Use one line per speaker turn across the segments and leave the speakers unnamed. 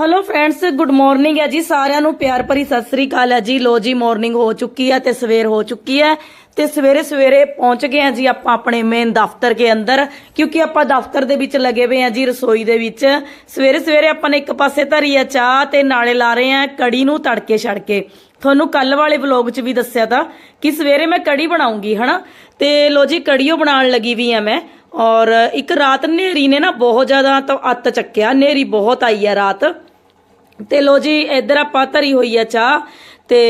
Hello friends good morning ਹੈ ਜੀ। ਸਾਰਿਆਂ ਨੂੰ ਪਿਆਰ ਭਰੀ ਸਤਿ ਸ੍ਰੀ ਅਕਾਲ ਹੈ ਜੀ। ਲੋ ਜੀ ਮਾਰਨਿੰਗ ਹੋ ਚੁੱਕੀ ਹੈ ਤੇ ਸਵੇਰ ਹੋ ਚੁੱਕੀ ਹੈ ਤੇ ਸਵੇਰੇ ਸਵੇਰੇ ਪਹੁੰਚ ਗਏ ਆ ਜੀ ਆਪਾਂ ਆਪਣੇ ਮੇਨ ਦਫ਼ਤਰ ਕੇ ਅੰਦਰ, ਕਿਉਂਕਿ ਆਪਾਂ ਦਫ਼ਤਰ ਦੇ ਵਿੱਚ ਲੱਗੇ ਹੋਏ ਆ ਜੀ ਰਸੋਈ ਦੇ ਵਿੱਚ। ਸਵੇਰੇ ਸਵੇਰੇ ਆਪਾਂ ਨੇ ਇੱਕ ਪਾਸੇ ਧਰੀ ਆ ਚਾਹ ਤੇ ਨਾਲੇ ਲਾ ਰਹੇ ਆ ਕੜੀ ਨੂੰ ਤੜਕੇ ਛੜ ਕੇ ਤੁਹਾਨੂੰ ਕੱਲ ਵਾਲੇ ਵਲੌਗ 'ਚ ਵੀ ਦੱਸਿਆ ਤਾਂ ਕਿ ਸਵੇਰੇ ਮੈਂ ਕੜੀ ਬਣਾਉਂਗੀ, ਹਨਾ? ਤੇ ਲੋ ਜੀ, ਕੜੀਓ ਬਣਾਉਣ ਲੱਗੀ ਵੀ ਆ ਮੈਂ। ਔਰ ਇੱਕ ਰਾਤ ਨੇਰੀ ਨੇ ਨਾ ਬਹੁਤ ਜ਼ਿਆਦਾ ਤਾਂ ਅੱਤ ਚੱਕਿਆ। ਨੇਰੀ ਬਹੁਤ ਆਈ ਆ ਰਾਤ। ਤੇ ਲੋ ਜੀ, ਇੱਧਰ ਆਪਾਂ ਧਰੀ ਹੋਈ ਆ ਚਾਹ ਤੇ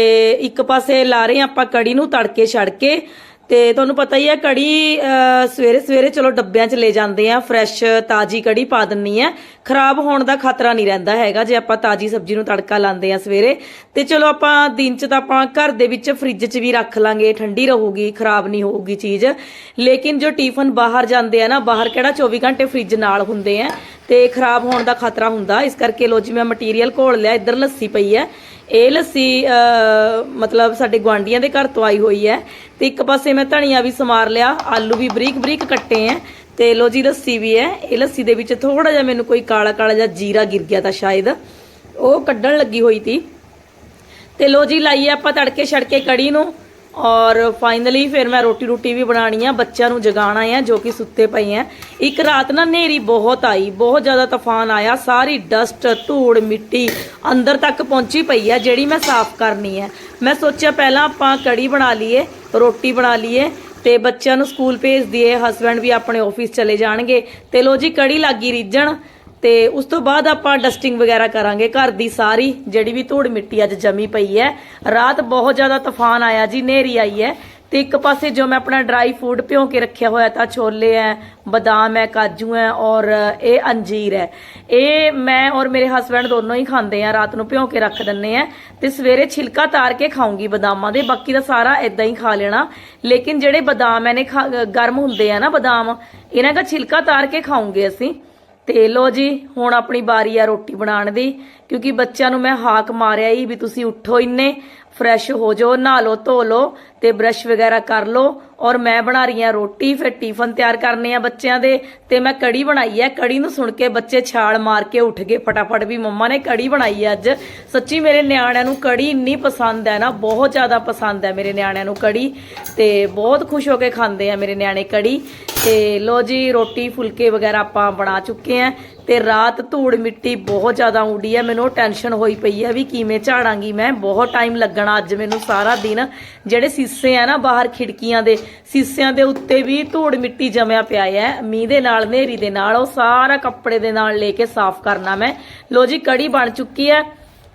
ਇੱਕ ਪਾਸੇ ਲਾ ਰਹੇ ਆ ਆਪਾਂ ਕੜੀ ਨੂੰ ਤੜਕੇ ਛੜ ਕੇ। ਤੇ ਤੁਹਾਨੂੰ ਪਤਾ ਹੀ ਹੈ, ਕੜੀ ਸਵੇਰੇ ਸਵੇਰੇ ਚਲੋ ਡੱਬਿਆਂ 'ਚ ਲੈ ਜਾਂਦੇ ਆ ਫਰੈਸ਼ ਤਾਜੀ ਕੜੀ ਪਾ ਦਿੰਨੀ ਆ। ਖਰਾਬ ਹੋਣ ਦਾ ਖਤਰਾ ਨਹੀਂ ਰਹਿੰਦਾ ਹੈਗਾ, ਜੇ ਆਪਾਂ ਤਾਜੀ ਸਬਜ਼ੀ ਨੂੰ ਤੜਕਾ ਲਾਉਂਦੇ ਆ ਸਵੇਰੇ। ਤੇ ਚਲੋ ਆਪਾਂ ਦਿਨ 'ਚ ਤਾਂ ਆਪਾਂ ਘਰ ਦੇ ਵਿੱਚ ਫ੍ਰਿਜ 'ਚ ਵੀ ਰੱਖ ਲਾਂਗੇ, ਠੰਡੀ ਰਹੂਗੀ, ਖਰਾਬ ਨਹੀਂ ਹੋਊਗੀ ਚੀਜ਼। ਲੇਕਿਨ ਜੋ ਟਿਫਨ ਬਾਹਰ ਜਾਂਦੇ ਆ ਨਾ, ਬਾਹਰ ਕਿਹੜਾ 24 ਘੰਟੇ ਫ੍ਰਿਜ ਨਾਲ ਹੁੰਦੇ ਆ, ਤੇ ਖਰਾਬ ਹੋਣ ਦਾ ਖਤਰਾ ਹੁੰਦਾ। ਇਸ ਕਰਕੇ ਲੋ ਜੀ, ਮੈਂ ਮਟੀਰੀਅਲ ਘੋਲ ਲਿਆ, ਇੱਧਰ ਲੱਸੀ ਪਈ ਹੈ। ਇਹ ਲੱਸੀ ਮਤਲਬ ਸਾਡੇ ਗਵਾਂਡੀਆਂ ਦੇ ਘਰ ਤੋਂ ਆਈ ਹੋਈ ਹੈ। ਤੇ ਇੱਕ ਪਾਸੇ ਮੈਂ ਧਨੀਆ ਵੀ ਸਮਾਰ ਲਿਆ, ਆਲੂ ਵੀ ਬਰੀਕ ਬਰੀਕ ਕੱਟੇ ਹੈ ਤੇ ਲੋ ਜੀ ਲੱਸੀ ਵੀ ਹੈ। ਇਹ ਲੱਸੀ ਦੇ ਵਿੱਚ ਥੋੜਾ ਜਿਹਾ ਮੈਨੂੰ ਕੋਈ ਕਾਲਾ ਕਾਲਾ ਜਿਹਾ ਜੀਰਾ ਗਿਰ ਗਿਆ ਤਾਂ ਸ਼ਾਇਦ। ਉਹ ਕੱਢਣ ਲੱਗੀ ਹੋਈ ਸੀ ਤੇ ਲੋ ਜੀ ਲਾਈਏ ਆਪਾਂ ਤੜਕੇ ਛੜਕੇ ਕੜੀ ਨੂੰ। ਔਰ ਫਾਈਨਲੀ ਫਿਰ ਮੈਂ ਰੋਟੀ ਰੋਟੀ ਵੀ ਬਣਾਣੀ ਆ, ਬੱਚਿਆਂ ਨੂੰ ਜਗਾਣਾ ਆ, ਜੋ ਕਿ ਸੁੱਤੇ ਪਏ ਆ। ਇੱਕ ਰਾਤ ਨਾ ਨੇਰੀ ਬਹੁਤ ਆਈ, ਬਹੁਤ ਜ਼ਿਆਦਾ ਤੂਫਾਨ ਆਇਆ, ਸਾਰੀ ਡਸਟ ਧੂੜ, ਮਿੱਟੀ ਅੰਦਰ ਤੱਕ ਪਹੁੰਚੀ ਪਈ ਆ, ਜਿਹੜੀ ਮੈਂ ਸਾਫ਼ ਕਰਨੀ ਹੈ ਮੈਂ ਸੋਚਿਆ ਪਹਿਲਾਂ ਆਪਾਂ ਕੜੀ ਬਣਾ ਲਈਏ, ਰੋਟੀ ਬਣਾ ਲਈਏ ਤੇ ਬੱਚਿਆਂ ਨੂੰ ਸਕੂਲ ਭੇਜ ਦਈਏ ਹਸਬੰਡ ਵੀ ਆਪਣੇ ਆਫਿਸ ਚਲੇ ਜਾਣਗੇ। ਤੇ ਲੋ ਜੀ, ਕੜੀ ਲੱਗੀ ਰਿੱਝਣ। ਤੇ ਉਸ ਤੋਂ ਬਾਅਦ ਆਪਾਂ ਡਸਟਿੰਗ ਵਗੈਰਾ ਕਰਾਂਗੇ। ਘਰ ਦੀ ਸਾਰੀ ਜਿਹੜੀ ਵੀ ਧੂੜ ਮਿੱਟੀ ਅੱਜ ਜਮੀ ਪਈ ਹੈ। ਰਾਤ ਬਹੁਤ ਜ਼ਿਆਦਾ ਤੂਫਾਨ ਆਇਆ ਜੀ ਨੇਰੀ ਆਈ ਹੈ। ਤੇ ਇੱਕ ਪਾਸੇ ਜੋ ਮੈਂ ਆਪਣਾ ਡਰਾਈ ਫੂਡ ਭਿਉਂ ਕੇ ਰੱਖਿਆ ਹੋਇਆ ਤਾਂ ਛੋਲੇ ਹੈ, ਬਦਾਮ ਹੈ, ਕਾਜੂ ਹੈ ਔਰ ਇਹ ਅੰਜੀਰ ਹੈ। ਇਹ ਮੈਂ ਔਰ ਮੇਰੇ ਹਸਬੰਡ ਦੋਨੋਂ ਹੀ ਖਾਂਦੇ ਆ ਰਾਤ ਨੂੰ ਭਿਉਂ ਕੇ ਰੱਖ ਦਿੰਨੇ ਆ ਤੇ ਸਵੇਰੇ ਛਿਲਕਾ ਤਾਰ ਕੇ ਖਾਉਂਗੀ ਬਦਾਮਾਂ ਦੇ, ਬਾਕੀ ਦਾ ਸਾਰਾ ਇਦਾਂ ਹੀ ਖਾ ਲੈਣਾ। ਲੇਕਿਨ ਜਿਹੜੇ ਬਦਾਮ ਐ ਨੇ ਖਾ- ਗਰਮ ਹੁੰਦੇ ਆ ਨਾ ਬਦਾਮ, ਇਹਨਾਂ ਦਾ ਛਿਲਕਾ ਤਾਰ ਕੇ ਖਾਉਂਗੇ ਅਸੀਂ। ਤੇ ਲੋ ਜੀ, ਹੁਣ ਆਪਣੀ ਬਾਰੀ ਆ ਰੋਟੀ ਬਣਾਉਣ ਦੀ, ਕਿਉਂਕਿ ਬੱਚਿਆਂ ਨੂੰ ਮੈਂ ਹਾਕ ਮਾਰਿਆ ਹੀ ਵੀ ਤੁਸੀਂ ਉੱਠੋ ਇੰਨੇ। ਫਰੈਸ਼ ਹੋ ਜਾਓ ਨਹਾ ਲਓ ਧੋ ਲਓ ਤੇ ਬ੍ਰਸ਼ ਵਗੈਰਾ ਕਰ ਲਓ। ਔਰ ਮੈਂ ਬਣਾ ਰਹੀ ਹਾਂ ਰੋਟੀ, ਫਿਰ ਟਿਫਨ ਤਿਆਰ ਕਰਨੇ ਆ ਬੱਚਿਆਂ ਦੇ ਤੇ ਮੈਂ ਕੜੀ ਬਣਾਈ ਹੈ। ਕੜੀ ਨੂੰ ਸੁਣ ਕੇ ਬੱਚੇ ਛਾਲ ਮਾਰ ਕੇ ਉੱਠ ਗਏ ਫਟਾਫਟ ਵੀ ਮੰਮਾ ਨੇ ਕੜੀ ਬਣਾਈ ਹੈ ਅੱਜ। ਸੱਚੀ ਮੇਰੇ ਨਿਆਣਿਆਂ ਨੂੰ ਕੜੀ ਇੰਨੀ ਪਸੰਦ ਹੈ ਨਾ, ਬਹੁਤ ਜ਼ਿਆਦਾ ਪਸੰਦ ਹੈ ਮੇਰੇ ਨਿਆਣਿਆਂ ਨੂੰ ਕੜੀ ਤੇ ਬਹੁਤ ਖੁਸ਼ ਹੋ ਕੇ ਖਾਂਦੇ ਆ ਮੇਰੇ ਨਿਆਣੇ ਕੜੀ। ਤੇ ਲੋ ਜੀ, ਰੋਟੀ, ਫੁਲਕੇ ਵਗੈਰਾ ਆਪਾਂ ਬਣਾ ਚੁੱਕੇ ਆ ਤੇ ਰਾਤ ਧੂੜ ਮਿੱਟੀ ਬਹੁਤ ਜ਼ਿਆਦਾ ਉਡੀ ਹੈ। ਮੈਨੂੰ ਟੈਨਸ਼ਨ ਹੋਈ ਪਈ ਹੈ ਵੀ ਕਿਵੇਂ ਝਾੜਾਂਗੀ ਮੈਂ, ਬਹੁਤ ਟਾਈਮ ਲੱਗਣਾ ਅੱਜ ਮੈਨੂੰ ਸਾਰਾ ਦਿਨ ਜਿਹੜੇ ਸੀਸੇ ਆ ਨਾ ਬਾਹਰ ਖਿੜਕੀਆਂ ਦੇ, ਸੀਸਿਆਂ ਦੇ ਉੱਤੇ ਵੀ ਧੂੜ ਮਿੱਟੀ ਜਮਿਆ ਪਿਆ ਹੈ ਮੀਂਹ ਦੇ ਨਾਲ, ਹਨੇਰੀ ਦੇ ਨਾਲ, ਉਹ ਸਾਰਾ ਕੱਪੜੇ ਦੇ ਨਾਲ ਲੈ ਕੇ ਸਾਫ਼ ਕਰਨਾ ਮੈਂ। ਲੋ ਜੀ, ਕੜੀ ਬਣ ਚੁੱਕੀ ਹੈ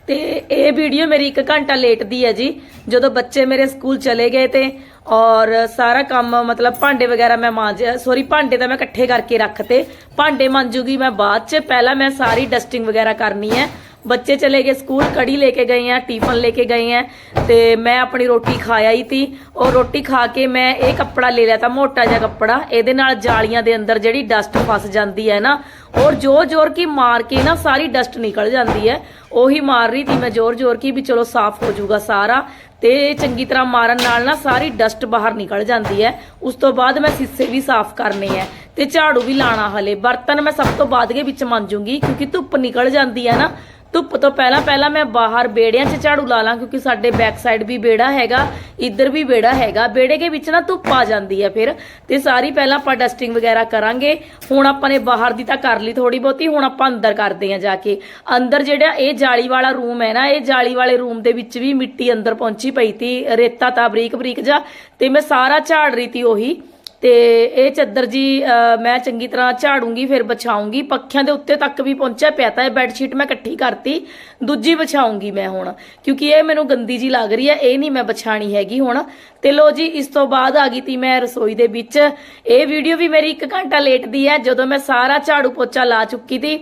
ਤੇ ਇਹ ਵੀਡੀਓ ਮੇਰੀ 1 ਘੰਟਾ ਲੇਟ ਦੀ ਹੈ ਜੀ। ਜਦੋਂ ਬੱਚੇ ਮੇਰੇ ਸਕੂਲ ਚਲੇ ਗਏ ਤੇ ਔਰ ਸਾਰਾ ਕੰਮ ਮਤਲਬ ਭਾਂਡੇ ਵਗੈਰਾ ਮੈਂ ਮਾਂਜ ਸੌਰੀ ਭਾਂਡੇ ਤਾਂ ਮੈਂ ਇਕੱਠੇ ਕਰਕੇ ਰੱਖਤੇ। ਭਾਂਡੇ ਮਾਂਜੂਗੀ ਮੈਂ ਬਾਅਦ ਚ, ਪਹਿਲਾਂ ਮੈਂ ਸਾਰੀ ਡਸਟਿੰਗ ਵਗੈਰਾ ਕਰਨੀ ਹੈ ਬੱਚੇ ਚਲੇ ਗਏ, ਸਕੂਲ ਕੜੀ ਲੈ ਕੇ ਗਏ ਆ, ਟਿਫਨ ਲੈ ਕੇ ਗਏ ਆ ਤੇ ਮੈਂ ਆਪਣੀ ਰੋਟੀ ਖਾ ਹੀ ਤੀ ਔਰ ਰੋਟੀ ਖਾ ਕੇ ਮੈਂ ਇਹ ਕੱਪੜਾ ਲੈ ਲਿਆ ਤਾਂ, ਮੋਟਾ ਜਿਹਾ ਕੱਪੜਾ। ਇਹਦੇ ਨਾਲ ਜਾਲੀਆਂ ਦੇ ਅੰਦਰ ਜਿਹੜੀ ਡਸਟ ਫਸ ਜਾਂਦੀ ਹੈ ਨਾ, ਔਰ ਜ਼ੋਰ ਜ਼ੋਰ ਕੀ ਮਾਰ ਕੇ ਨਾ ਸਾਰੀ ਡਸਟ ਨਿਕਲ ਜਾਂਦੀ ਹੈ। ਉਹੀ ਮਾਰ ਰਹੀ ਤੀ ਮੈਂ ਜ਼ੋਰ ਜ਼ੋਰ ਕੀ ਵੀ ਚਲੋ ਸਾਫ਼ ਹੋ ਜਾਊਗਾ ਸਾਰਾ। ਤੇ ਚੰਗੀ ਤਰ੍ਹਾਂ ਮਾਰਨ ਨਾਲ ਨਾ ਸਾਰੀ ਡਸਟ ਬਾਹਰ ਨਿਕਲ ਜਾਂਦੀ ਹੈ। ਉਸ ਤੋਂ ਬਾਅਦ ਮੈਂ ਸਿੱਸੇ ਵੀ ਸਾਫ਼ ਕਰਨੇ ਹੈ ਤੇ ਝਾੜੂ ਵੀ ਲਾਣਾ ਹਲੇ। ਬਰਤਨ ਮੈਂ ਸਭ ਤੋਂ ਬਾਅਦ ਦੇ ਵਿੱਚ ਮੰਜੂਗੀ ਕਿਉਂਕਿ ਧੁੱਪ ਨਿਕਲ ਜਾਂਦੀ ਹੈ ਨਾ। ਧੁੱਪ ਤੋਂ ਪਹਿਲਾਂ ਪਹਿਲਾਂ ਮੈਂ ਬਾਹਰ ਬੇੜਿਆਂ 'ਚ ਝਾੜੂ ਲਾ ਲਾਂ, ਕਿਉਂਕਿ ਸਾਡੇ ਬੈਕ ਸਾਈਡ ਵੀ ਬੇੜਾ ਹੈਗਾ, ਇੱਧਰ ਵੀ ਬੇੜਾ ਹੈਗਾ। ਬੇੜੇ ਦੇ ਵਿੱਚ ਨਾ ਧੁੱਪ ਆ ਜਾਂਦੀ ਹੈ ਫਿਰ, ਤੇ ਸਾਰੀ ਪਹਿਲਾਂ ਆਪਾਂ ਡਸਟਿੰਗ ਵਗੈਰਾ ਕਰਾਂਗੇ। ਹੁਣ ਆਪਾਂ ਨੇ ਬਾਹਰ ਦੀ ਤਾਂ ਕਰ ਲਈ ਥੋੜੀ ਬਹੁਤੀ, ਹੁਣ ਆਪਾਂ ਅੰਦਰ ਕਰਦੇ ਹਾਂ ਜਾ ਕੇ। ਅੰਦਰ ਜਿਹੜਾ ਇਹ ਜਾਲੀ ਵਾਲਾ ਰੂਮ ਹੈ ਨਾ, ਇਹ ਜਾਲੀ ਵਾਲੇ ਰੂਮ ਦੇ ਵਿੱਚ ਵੀ ਮਿੱਟੀ ਅੰਦਰ ਪਹੁੰਚੀ ਪਈ ਤੀ, ਰੇਤਾ ਤਾਂ ਬਰੀਕ ਬਰੀਕ ਜਾ ਤੇ ਮੈਂ ਸਾਰਾ ਝਾੜ ਰਹੀ ਤੀ ਉਹੀ। ਤੇ ਇਹ ਚੱਦਰ ਜੀ ਮੈਂ ਚੰਗੀ ਤਰ੍ਹਾਂ ਝਾੜੂਗੀ, ਫਿਰ ਵਿਛਾਉਂਗੀ ਪੱਖਿਆਂ ਦੇ ਉੱਤੇ ਤੱਕ ਵੀ ਪਹੁੰਚਿਆ ਪਿਆ ਤਾਂ ਇਹ ਬੈੱਡਸ਼ੀਟ ਮੈਂ ਇਕੱਠੀ ਕਰਤੀ। ਦੂਜੀ ਵਿਛਾਉਂਗੀ ਮੈਂ ਹੁਣ, ਕਿਉਂਕਿ ਇਹ ਮੈਨੂੰ ਗੰਦੀ ਜੀ ਲੱਗ ਰਹੀ ਹੈ, ਇਹ ਨਹੀਂ ਮੈਂ ਵਿਛਾਣੀ ਹੈਗੀ ਹੁਣ। ਤੇ ਲੋ ਜੀ, ਇਸ ਤੋਂ ਬਾਅਦ ਆ ਗਈ ਤੀ ਮੈਂ ਰਸੋਈ ਦੇ ਵਿੱਚ। ਇਹ ਵੀਡੀਓ ਵੀ ਮੇਰੀ 1 ਘੰਟਾ ਲੇਟ ਦੀ ਹੈ, ਜਦੋਂ ਮੈਂ ਸਾਰਾ ਝਾੜੂ ਪੋਚਾ ਲਾ ਚੁੱਕੀ ਤੀ।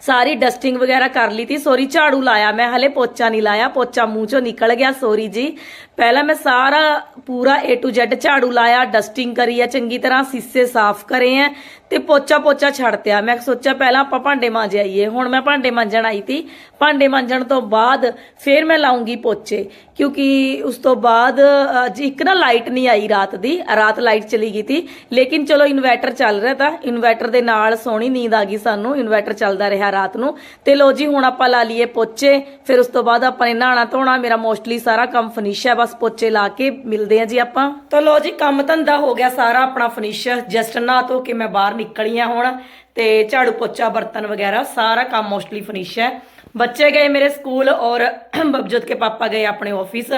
ਸਾਰੀ ਡਸਟਿੰਗ ਵਗੈਰਾ ਕਰ ਲਈ ਤੀ, ਸੋਰੀ, ਝਾੜੂ ਲਾਇਆ ਮੈਂ, ਹਲੇ ਪੋਚਾ ਨਹੀਂ ਲਾਇਆ, ਪੋਚਾ ਮੂੰਹ ਚੋਂ ਨਿਕਲ ਗਿਆ, ਸੋਰੀ ਜੀ। ਪਹਿਲਾਂ ਮੈਂ ਸਾਰਾ ਪੂਰਾ A to Z ਝਾੜੂ ਲਾਇਆ, ਡਸਟਿੰਗ ਕਰੀ ਆ ਚੰਗੀ ਤਰ੍ਹਾਂ ਸੀਸੇ ਸਾਫ਼ ਕਰੇ ਆ ਤੇ ਪੋਚਾ ਪੋਚਾ ਛੱਡ ਤਿਆ। ਮੈਂ ਸੋਚਿਆ ਪਹਿਲਾਂ ਆਪਾਂ ਭਾਂਡੇ ਮਾਂਜ ਆਈਏ। ਹੁਣ ਮੈਂ ਭਾਂਡੇ ਮਾਂਜਣ ਆਈ ਤੀ। ਭਾਂਡੇ ਮਾਂਜਣ ਤੋਂ ਬਾਅਦ ਫੇਰ ਮੈਂ ਲਾਉਂਗੀ ਪੋਚੇ। ਕਿਉਂਕਿ ਉਸ ਤੋਂ ਬਾਅਦ, ਅੱਜ ਇੱਕ ਨਾ ਲਾਈਟ ਨਹੀਂ ਆਈ ਰਾਤ ਦੀ। ਰਾਤ ਲਾਈਟ ਚਲੀ ਗਈ ਤੀ। ਲੇਕਿਨ ਚਲੋ ਇਨਵਰਟਰ ਚੱਲ ਰਿਹਾ ਤਾਂ। ਇਨਵਰਟਰ ਦੇ ਨਾਲ ਸੋਹਣੀ ਨੀਂਦ ਆ ਗਈ ਸਾਨੂੰ। ਇਨਵਰਟਰ ਚੱਲਦਾ ਰਿਹਾ ਰਾਤ ਨੂੰ। ਤੇ ਲੋ ਜੀ, ਹੁਣ ਆਪਾਂ ਲਾ ਲਈਏ ਪੋਚੇ। ਫਿਰ ਉਸ ਤੋਂ ਬਾਅਦ ਆਪਾਂ ਨੇ ਨਹਾਣਾ ਧੋਣਾ। ਮੇਰਾ ਮੋਸਟਲੀ ਸਾਰਾ ਕੰਮ ਫਿਨਿਸ਼ ਹੈ। ਬਸ ਪੋਚੇ ਲਾ ਕੇ ਮਿਲਦੇ ਆ ਜੀ ਆਪਾਂ। ਤਾਂ ਲੋ ਜੀ, ਕੰਮ ਧੰਦਾ ਹੋ ਗਿਆ ਸਾਰਾ ਆਪਣਾ ਫਿਨਿਸ਼ ਜਸਟ ਨਹਾ ਧੋ ਕੇ ਮੈਂ ਬਾਹਰ ਨਿਕਲੀਆਂ ਹੋਣ ਹੁਣ ਤੇ ਝਾੜੂ ਪੋਚਾ, ਬਰਤਨ ਵਗੈਰਾ ਸਾਰਾ ਕੰਮ ਮੋਸਟਲੀ ਫਿਨਿਸ਼ ਹੈ। ਬੱਚੇ ਗਏ ਮੇਰੇ ਸਕੂਲ ਔਰ ਬਬਜੋਤ ਕੇ ਪਾਪਾ ਗਏ ਆਪਣੇ ਆਫਿਸ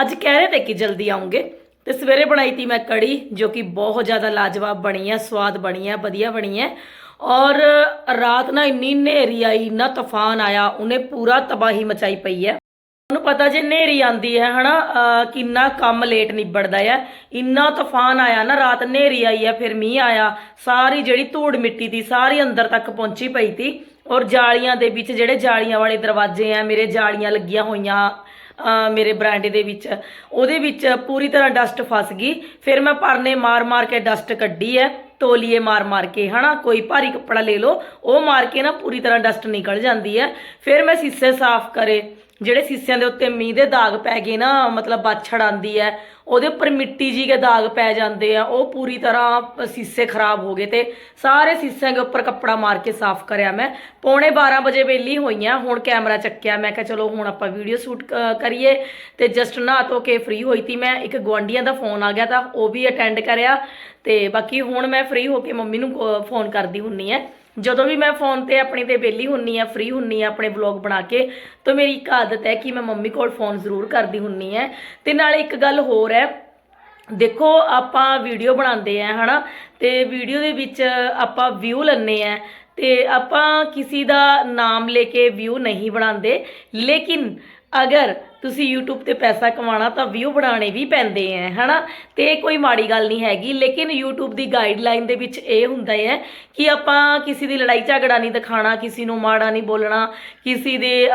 ਅੱਜ ਕਹਿ ਰਹੇ ਤੇ ਕਿ ਜਲਦੀ ਆਉਂਗੇ। ਤੇ ਸਵੇਰੇ ਬਣਾਈ ਤੀ ਮੈਂ ਕੜੀ, ਜੋ ਕਿ ਬਹੁਤ ਜ਼ਿਆਦਾ ਲਾਜਵਾਬ ਬਣੀ ਹੈ, ਸਵਾਦ ਬਣੀ ਹੈ, ਵਧੀਆ ਬਣੀ ਹੈ। ਔਰ ਰਾਤ ਨਾ ਇੰਨੀ ਹਨੇਰੀ ਆਈ ਇੰਨਾ ਤੂਫਾਨ ਆਇਆ, ਉਹਨੇ ਪੂਰਾ ਤਬਾਹੀ ਮਚਾਈ ਪਈ ਹੈ। ਤੁਹਾਨੂੰ ਪਤਾ ਜੇ ਹਨੇਰੀ ਆਂਦੀ ਹੈ, ਹਨਾ ਕਿੰਨਾ ਕੰਮ ਲੇਟ ਨਿਬੜਦਾ ਹੈ। ਇੰਨਾ ਤੂਫਾਨ ਆਇਆ ਨਾ, ਰਾਤ ਹਨੇਰੀ ਆਈ ਹੈ, ਫਿਰ ਮੀਂਹ ਆਇਆ। ਸਾਰੀ ਜਿਹੜੀ ਧੂੜ ਮਿੱਟੀ ਦੀ ਸਾਰੀ ਅੰਦਰ ਤੱਕ ਪਹੁੰਚੀ ਪਈ ਤੀ ਔਰ ਜਾਲੀਆਂ ਦੇ ਵਿੱਚ ਜਿਹੜੇ ਜਾਲੀਆਂ ਵਾਲੇ ਦਰਵਾਜ਼ੇ ਆ, ਮੇਰੇ ਜਾਲੀਆਂ ਲੱਗੀਆਂ ਹੋਈਆਂ, ਅਹ, ਮੇਰੇ ਬਰਾਂਡੇ ਦੇ ਵਿੱਚ, ਉਹਦੇ ਵਿੱਚ ਪੂਰੀ ਤਰ੍ਹਾਂ ਡਸਟ ਫਸ ਗਈ। ਫਿਰ ਮੈਂ ਪਰਨੇ ਮਾਰ-ਮਾਰ ਕੇ ਡਸਟ ਕੱਢੀ ਹੈ, ਤੋਲੀਏ ਮਾਰ-ਮਾਰ ਕੇ, ਹਨਾ, ਕੋਈ ਭਾਰੀ ਕੱਪੜਾ ਲੈ ਲਓ, ਉਹ ਮਾਰ ਕੇ ਨਾ ਪੂਰੀ ਤਰ੍ਹਾਂ ਡਸਟ ਨਿਕਲ ਜਾਂਦੀ ਹੈ। ਫਿਰ ਮੈਂ ਸੀਸੇ ਸਾਫ਼ ਕਰੇ। ਜਿਹੜੇ ਸੀਸਿਆਂ ਦੇ ਉੱਤੇ ਮੀਂਹ ਦੇ ਦਾਗ ਪੈ ਗਏ ਨਾ, ਮਤਲਬ ਬਾਛੜ ਆਂਦੀ ਹੈ ਉਹਦੇ ਉੱਪਰ ਮਿੱਟੀ ਜੀ ਕੇ ਦਾਗ ਪੈ ਜਾਂਦੇ ਆ, ਉਹ ਪੂਰੀ ਤਰ੍ਹਾਂ ਸੀਸੇ ਖਰਾਬ ਹੋ ਗਏ ਤੇ ਸਾਰੇ ਸੀਸਿਆਂ ਦੇ ਉੱਪਰ ਕੱਪੜਾ ਮਾਰ ਕੇ ਸਾਫ਼ ਕਰਿਆ ਮੈਂ। ਪੌਣੇ 12 ਵਜੇ ਵੇਲੀ ਹੋਈਆਂ, ਹੁਣ ਕੈਮਰਾ ਚੱਕਿਆ, ਮੈਂ ਕਿਹਾ ਚਲੋ ਹੁਣ ਆਪਾਂ ਵੀਡੀਓ ਸ਼ੂਟ ਕਰੀਏ ਤੇ ਜਸਟ ਨਹਾ ਧੋ ਕੇ ਫ੍ਰੀ ਹੋਈ ਤੀ ਮੈਂ, ਇੱਕ ਗੁਆਂਢੀਆਂ ਦਾ ਫੋਨ ਆ ਗਿਆ ਤਾਂ ਉਹ ਵੀ ਅਟੈਂਡ ਕਰਿਆ ਤੇ ਬਾਕੀ ਹੁਣ ਮੈਂ ਫ੍ਰੀ ਹੋ ਕੇ ਮੰਮੀ ਨੂੰ ਫੋਨ ਕਰਦੀ ਹੁੰਨੀ ਐ ਜਦੋਂ ਵੀ ਮੈਂ ਫੋਨ ਤੇ ਆਪਣੇ ਤੇ ਵਿਹਲੀ ਹੁੰਨੀ ਆ ਫ੍ਰੀ ਹੁੰਨੀ ਆ ਆਪਣੇ ਵਲੌਗ ਬਣਾ ਕੇ, ਤਾਂ ਮੇਰੀ ਇੱਕ ਆਦਤ ਹੈ ਕਿ ਮੈਂ ਮੰਮੀ ਕੋਲ ਫੋਨ ਜ਼ਰੂਰ ਕਰਦੀ ਹੁੰਨੀ ਹੈ ਤੇ ਨਾਲੇ ਇੱਕ ਗੱਲ ਹੋਰ ਹੈ, ਦੇਖੋ ਆਪਾਂ ਵੀਡੀਓ ਬਣਾਉਂਦੇ ਆ, ਹਨਾ? ਤੇ ਵੀਡੀਓ ਦੇ ਵਿੱਚ ਆਪਾਂ ਵਿਊ ਲੈਣੇ ਆ, ਤੇ ਆਪਾਂ ਕਿਸੇ ਦਾ ਨਾਮ ਲੈ ਕੇ ਵਿਊ ਨਹੀਂ ਬਣਾਉਂਦੇ। ਲੇਕਿਨ ਅਗਰ ਤੁਸੀਂ YouTube ਤੇ ਪੈਸਾ ਕਮਾਉਣਾ ਤਾਂ ਵਿਊ ਬਣਾਉਣੇ ਵੀ ਪੈਂਦੇ ਆ ਹਨਾ? ਤੇ ਇਹ ਕੋਈ ਮਾੜੀ ਗੱਲ ਨਹੀਂ ਹੈਗੀ, ਲੇਕਿਨ YouTube ਦੀ ਗਾਈਡਲਾਈਨ ਦੇ ਵਿੱਚ ਇਹ ਹੁੰਦਾ ਹੈ ਕਿ ਆਪਾਂ ਕਿਸੇ ਦੀ ਲੜਾਈ ਝਗੜਾ ਨਹੀਂ ਦਿਖਾਣਾ ਕਿਸੇ ਨੂੰ ਮਾੜਾ ਨਹੀਂ ਬੋਲਣਾ, ਕਿਸੇ ਦੇ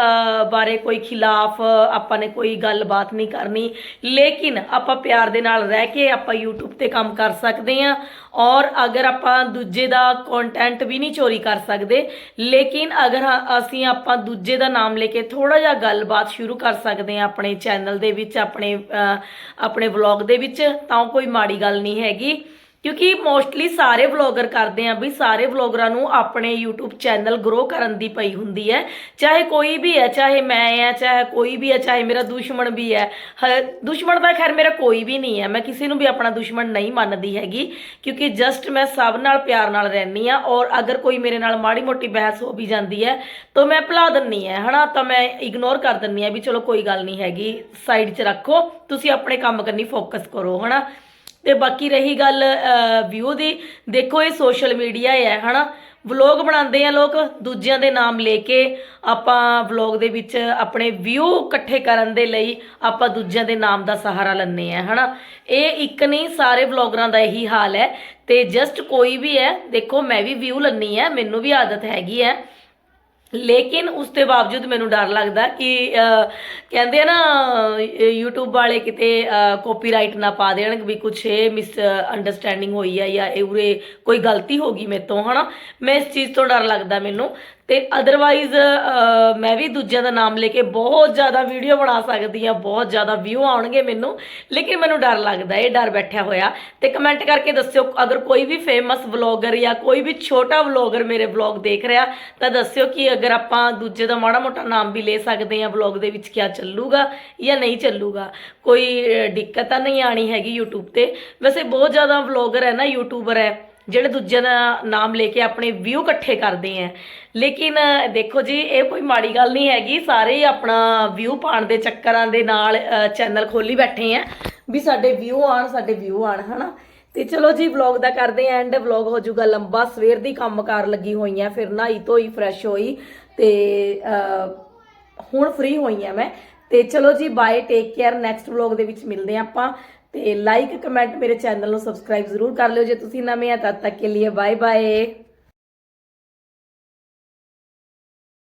ਬਾਰੇ ਕੋਈ ਖਿਲਾਫ ਆਪਾਂ ਨੇ ਕੋਈ ਗੱਲਬਾਤ ਨਹੀਂ ਕਰਨੀ। ਲੇਕਿਨ ਆਪਾਂ ਪਿਆਰ ਦੇ ਨਾਲ ਰਹਿ ਕੇ ਆਪਾਂ YouTube ਤੇ ਕੰਮ ਕਰ ਸਕਦੇ ਹਾਂ ਔਰ ਅਗਰ ਆਪਾਂ ਦੂਜੇ ਦਾ ਕੰਟੈਂਟ ਵੀ ਨਹੀਂ ਚੋਰੀ ਕਰ ਸਕਦੇ, ਲੇਕਿਨ ਅਗਰ ਹ- ਅਸੀਂ ਆਪਾਂ ਦੂਜੇ ਦਾ ਨਾਮ ਲੈ ਕੇ ਥੋੜਾ ਜਿਹਾ ਗੱਲਬਾਤ ਸ਼ੁਰੂ ਕਰ ਸਕਦੇ ਹਾਂ ਆਪਣੇ ਚੈਨਲ ਦੇ ਵਿੱਚ ਆਪਣੇ ਅਹ, ਆਪਣੇ ਵਲੌਗ ਦੇ ਵਿੱਚ ਤਾਂ ਕੋਈ ਮਾੜੀ ਗੱਲ ਨਹੀਂ ਹੈਗੀ। ਕਿਉਂਕਿ ਮੋਸਟਲੀ ਸਾਰੇ ਵਲੌਗਰ ਕਰਦੇ ਆ ਵੀ ਸਾਰੇ ਵਲੌਗਰਾਂ ਨੂੰ ਆਪਣੇ YouTube ਚੈਨਲ ਗਰੋ ਕਰਨ ਦੀ ਪਈ ਹੁੰਦੀ ਹੈ। ਚਾਹੇ ਕੋਈ ਵੀ ਹੈ, ਚਾਹੇ ਮੈਂ ਆ, ਚਾਹੇ ਕੋਈ ਵੀ ਹੈ, ਚਾਹੇ ਮੇਰਾ ਦੁਸ਼ਮਣ ਵੀ ਹੈ। ਦੁਸ਼ਮਣ ਤਾਂ ਖੈਰ ਮੇਰਾ ਕੋਈ ਵੀ ਨਹੀਂ ਹੈ। ਮੈਂ ਕਿਸੇ ਨੂੰ ਵੀ ਆਪਣਾ ਦੁਸ਼ਮਣ ਨਹੀਂ ਮੰਨਦੀ ਹੈਗੀ, ਕਿਉਂਕਿ ਜਸਟ ਮੈਂ ਸਭ ਨਾਲ ਪਿਆਰ ਨਾਲ ਰਹਿੰਦੀ ਆ ਔਰ ਅਗਰ ਕੋਈ ਮੇਰੇ ਨਾਲ ਮਾੜੀ ਮੋਟੀ ਬਹਿਸ ਹੋ ਵੀ ਜਾਂਦੀ ਹੈ, ਤਾਂ ਮੈਂ ਭੁਲਾ ਦਿੰਨੀ ਹੈ। ਹਨਾ, ਤਾਂ ਮੈਂ ਇਗਨੋਰ ਕਰ ਦਿੰਨੀ ਆ ਵੀ ਚਲੋ ਕੋਈ ਗੱਲ ਨਹੀਂ ਹੈਗੀ ਸਾਈਡ 'ਚ ਰੱਖੋ, ਤੁਸੀਂ ਆਪਣੇ ਕੰਮ ਕਰਨੀ ਫੋਕਸ ਕਰੋ, ਹਨਾ। ਤੇ ਬਾਕੀ ਰਹੀ ਗੱਲ ਵਿਊ ਦੀ, ਦੇਖੋ ਇਹ ਸੋਸ਼ਲ ਮੀਡੀਆ ਹੈ, ਹਨਾ? ਵਲੌਗ ਬਣਾਉਂਦੇ ਆ ਲੋਕ, ਦੂਜਿਆਂ ਦੇ ਨਾਮ ਲੈ ਕੇ ਆਪਾਂ ਵਲੌਗ ਦੇ ਵਿੱਚ ਆਪਣੇ ਵਿਊ ਇਕੱਠੇ ਕਰਨ ਦੇ ਲਈ ਆਪਾਂ ਦੂਜਿਆਂ ਦੇ ਨਾਮ ਦਾ ਸਹਾਰਾ ਲੈਂਦੇ ਆ, ਹਨਾ? ਇਹ ਇੱਕ ਨਹੀਂ, ਸਾਰੇ ਵਲੌਗਰਾਂ ਦਾ ਇਹੀ ਹਾਲ ਹੈ। ਤੇ ਜਸਟ ਕੋਈ ਵੀ ਹੈ, ਦੇਖੋ ਮੈਂ ਵੀ ਵਿਊ ਲੈਣੀ ਹੈ ਮੈਨੂੰ ਵੀ ਆਦਤ ਹੈਗੀ ਹੈ ਲੇਕਿਨ ਉਸ ਦੇ ਬਾਵਜੂਦ ਮੈਨੂੰ ਡਰ ਲੱਗਦਾ ਕਿ ਕਹਿੰਦੇ ਆ ਨਾ ਅਹ, YouTube ਵਾਲੇ ਕਿਤੇ ਕਾਪੀਰਾਈਟ ਨਾ ਪਾ ਦੇਣ ਵੀ ਕੁਛ ਇਹ ਮਿਸ ਅੰਡਰਸਟੈਂਡਿੰਗ ਹੋਈ ਆ ਜਾਂ ਇਹ ਉਰੇ ਕੋਈ ਗਲਤੀ ਹੋ ਗਈ ਮੇਰੇ ਤੋਂ ਹਨਾ? ਮੈਂ ਇਸ ਚੀਜ਼ ਤੋਂ ਡਰ ਲੱਗਦਾ ਮੈਨੂੰ। ਤੇ ਅਦਰਵਾਈਜ਼ ਮੈਂ ਵੀ ਦੂਜਿਆਂ ਦਾ ਨਾਮ ਲੈ ਕੇ ਬਹੁਤ ਜ਼ਿਆਦਾ ਵੀਡੀਓ ਬਣਾ ਸਕਦੀ ਆ ਬਹੁਤ ਜ਼ਿਆਦਾ ਵਿਊ ਆਉਣਗੇ ਮੈਨੂੰ, ਲੇਕਿਨ ਮੈਨੂੰ ਡਰ ਲੱਗਦਾ, ਇਹ ਡਰ ਬੈਠਿਆ ਹੋਇਆ। ਤੇ ਕਮੈਂਟ ਕਰਕੇ ਦੱਸਿਓ, ਅਗਰ ਕੋਈ ਵੀ ਫੇਮਸ ਵਲੌਗਰ ਜਾਂ ਕੋਈ ਵੀ ਛੋਟਾ ਵਲੌਗਰ ਮੇਰੇ ਵਲੌਗ ਦੇਖ ਰਿਹਾ, ਤਾਂ ਦੱਸਿਓ ਕਿ ਅਗਰ ਆਪਾਂ ਦੂਜੇ ਦਾ ਮਾੜਾ ਮੋਟਾ ਨਾਮ ਵੀ ਲੈ ਸਕਦੇ ਹਾਂ ਵਲੌਗ ਦੇ ਵਿੱਚ ਕਿਆ ਚੱਲੂਗਾ ਜਾਂ ਨਹੀਂ ਚੱਲੂਗਾ। ਕੋਈ ਦਿੱਕਤ ਤਾਂ ਨਹੀਂ ਆਣੀ ਹੈਗੀ YouTube ਤੇ। ਵੈਸੇ ਬਹੁਤ ਜ਼ਿਆਦਾ ਵਲੌਗਰ ਹੈ ਨਾ ਯੂਟਿਊਬਰ ਹੈ। ਜਿਹੜੇ ਦੂਜਿਆਂ ਦਾ ਨਾਮ ਲੈ ਕੇ ਆਪਣੇ ਵਿਊ ਇਕੱਠੇ ਕਰਦੇ ਆ। ਲੇਕਿਨ ਦੇਖੋ ਜੀ, ਇਹ ਕੋਈ ਮਾੜੀ ਗੱਲ ਨਹੀਂ ਹੈਗੀ। ਸਾਰੇ ਹੀ ਆਪਣਾ ਵਿਊ ਪਾਉਣ ਦੇ ਚੱਕਰਾਂ ਦੇ ਨਾਲ ਚੈਨਲ ਖੋਲੀ ਬੈਠੇ ਆ ਵੀ ਸਾਡੇ ਵਿਊ ਆਣ ਸਾਡੇ ਵਿਊ ਆਣ ਹਨਾ? ਤੇ ਚਲੋ ਜੀ ਵਲੌਗ ਦਾ ਕਰਦੇ ਆਂ ਐਂਡ ਵਲੌਗ ਹੋ ਜਾਊਗਾ ਲੰਬਾ। ਸਵੇਰ ਦੀ ਕੰਮਕਾਰ ਲੱਗੀ ਹੋਈ ਆ, ਫਿਰ ਨਹਾਈ ਧੋਈ ਫਰੈਸ਼ ਹੋਈ। ਤੇ ਹੁਣ ਫ੍ਰੀ ਹੋਈ ਆ ਮੈਂ। ਤੇ ਚਲੋ ਜੀ bye take care next vlog ਦੇ ਵਿੱਚ ਮਿਲਦੇ ਆਂ ਆਪਾਂ। ਤੇ ਲਾਈਕ ਕਮੈਂਟ ਮੇਰੇ ਚੈਨਲ ਨੂੰ ਸਬਸਕ੍ਰਾਈਬ ਜ਼ਰੂਰ ਕਰ ਲਿਓ। ਜੇ ਤੁਸੀਂ ਨਵੇਂ ਆ, ਤਦ ਤੱਕ ਕੇ ਲਈ ਬਾਏ ਬਾਏ